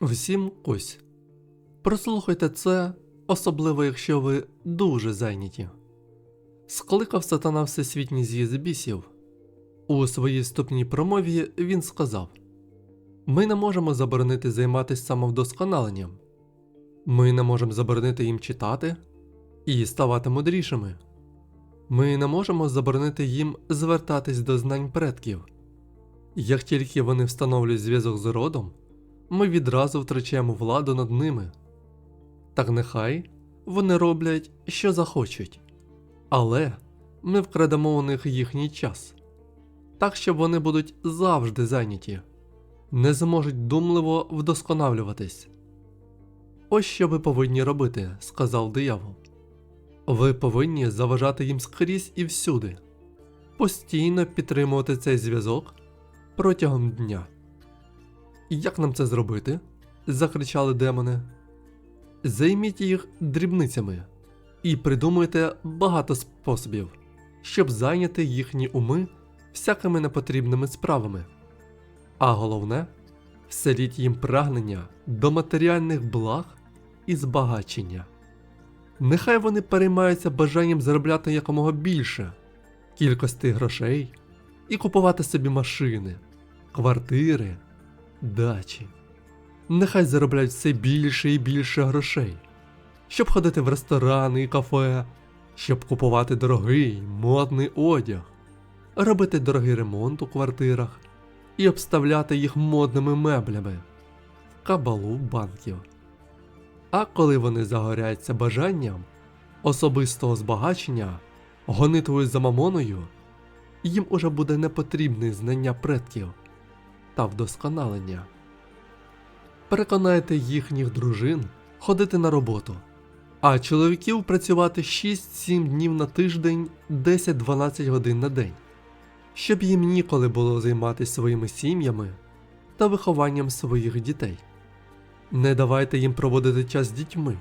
Всім ось. Прослухайте це, особливо якщо ви дуже зайняті. Скликав сатана всесвітній з'їзд бісів. У своїй вступній промові він сказав: Ми не можемо заборонити займатися самовдосконаленням. Ми не можемо заборонити їм читати і ставати мудрішими. Ми не можемо заборонити їм звертатись до знань предків. Як тільки вони встановлюють зв'язок з родом, ми відразу втрачаємо владу над ними. Так нехай вони роблять, що захочуть, але ми вкрадемо у них їхній час, так що вони будуть завжди зайняті, не зможуть думливо вдосконалюватись. Ось що ви повинні робити, сказав диявол. Ви повинні заважати їм скрізь і всюди, постійно підтримувати цей зв'язок протягом дня. Як нам це зробити? закричали демони. Займіть їх дрібницями і придумуйте багато способів, щоб зайняти їхні уми всякими непотрібними справами. А головне, вселіть їм прагнення до матеріальних благ і збагачення. Нехай вони переймаються бажанням заробляти якомога більше кількості грошей і купувати собі машини, квартири, дачі. Нехай заробляють все більше і більше грошей, щоб ходити в ресторани і кафе, щоб купувати дорогий модний одяг, робити дорогий ремонт у квартирах і обставляти їх модними меблями в кабалу банків. А коли вони загоряються бажанням особистого збагачення, гонитвою за мамоною, їм уже буде не потрібне знання предків та вдосконалення. Переконайте їхніх дружин ходити на роботу, а чоловіків працювати 6-7 днів на тиждень 10-12 годин на день, щоб їм ніколи було займатися своїми сім'ями та вихованням своїх дітей. Не давайте їм проводити час з дітьми,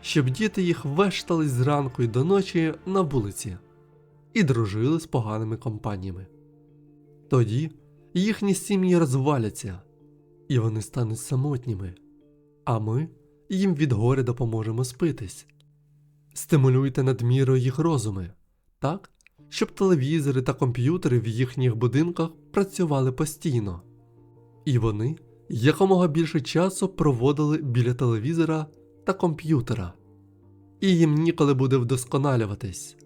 щоб діти їх вештались зранку й до ночі на вулиці і дружили з поганими компаніями. Тоді їхні сім'ї розваляться, і вони стануть самотніми, а ми їм від горя допоможемо спитись. Стимулюйте надміру їх розуми, так, щоб телевізори та комп'ютери в їхніх будинках працювали постійно, і вони якомога більше часу проводили біля телевізора та комп'ютера, і їм ніколи буде вдосконалюватись.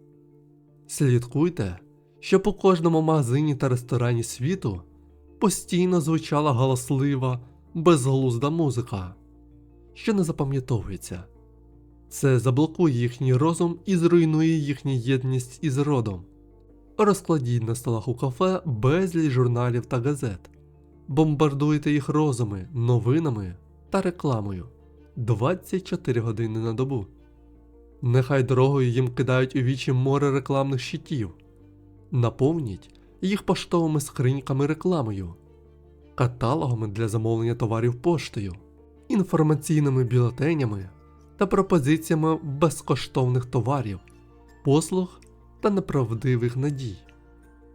Слідкуйте, щоб у кожному магазині та ресторані світу постійно звучала галаслива, безглузда музика, що не запам'ятовується. Це заблокує їхній розум і зруйнує їхню єдність із родом. Розкладіть на столах у кафе безліч журналів та газет, бомбардуйте їх розуми, новинами та рекламою 24 години на добу. Нехай дорогою їм кидають у вічі море рекламних щитів, наповніть їх поштовими скриньками рекламою, каталогами для замовлення товарів поштою, інформаційними бюлетенями та пропозиціями безкоштовних товарів, послуг та неправдивих надій,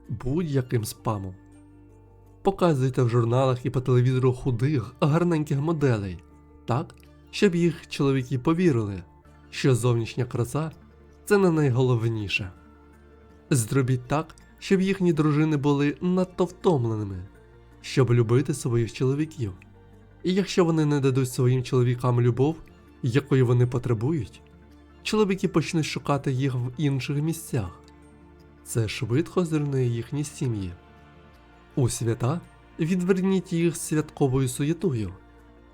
будь-яким спамом. Показуйте в журналах і по телевізору худих, гарненьких моделей, так, щоб їх чоловіки повірили, що зовнішня краса це не найголовніше. Зробіть так, щоб їхні дружини були надто втомленими, щоб любити своїх чоловіків. І якщо вони не дадуть своїм чоловікам любов, якої вони потребують, чоловіки почнуть шукати їх в інших місцях. Це швидко зруйнує їхні сім'ї. У свята відверніть їх святковою суєтою,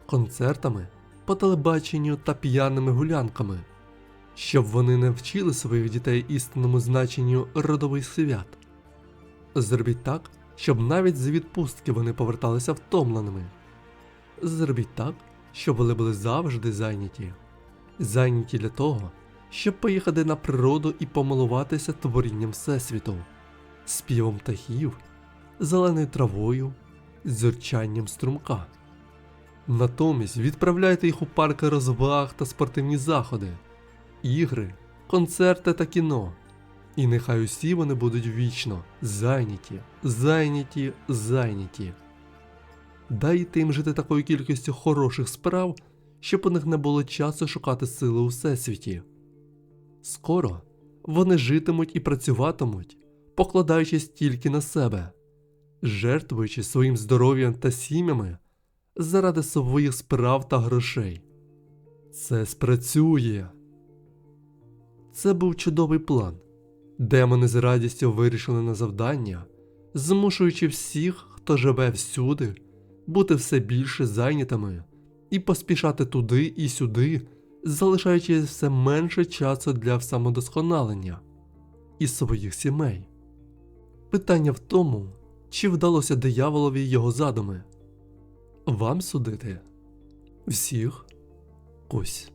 концертами, по телебаченню та п'яними гулянками, щоб вони не вчили своїх дітей істинному значенню родових свят. Зробіть так, щоб навіть з відпустки вони поверталися втомленими. Зробіть так, щоб вони були завжди зайняті, зайняті для того, щоб поїхати на природу і помилуватися творінням Всесвіту, співом птахів, зеленою травою, зюрчанням струмка. Натомість відправляйте їх у парки розваг та спортивні заходи, ігри, концерти та кіно. І нехай усі вони будуть вічно зайняті, зайняті, зайняті. Дайте їм жити такою кількістю хороших справ, щоб у них не було часу шукати сили у всесвіті. Скоро вони житимуть і працюватимуть, покладаючись тільки на себе, жертвуючи своїм здоров'ям та сім'ями заради своїх справ та грошей. Це спрацює. Це був чудовий план. Демони з радістю вирішили на завдання, змушуючи всіх, хто живе всюди, бути все більше зайнятими і поспішати туди і сюди, залишаючи все менше часу для самодосконалення і своїх сімей. Питання в тому, чи вдалося дияволові його задуми. Вам судити? Всіх? Кусь.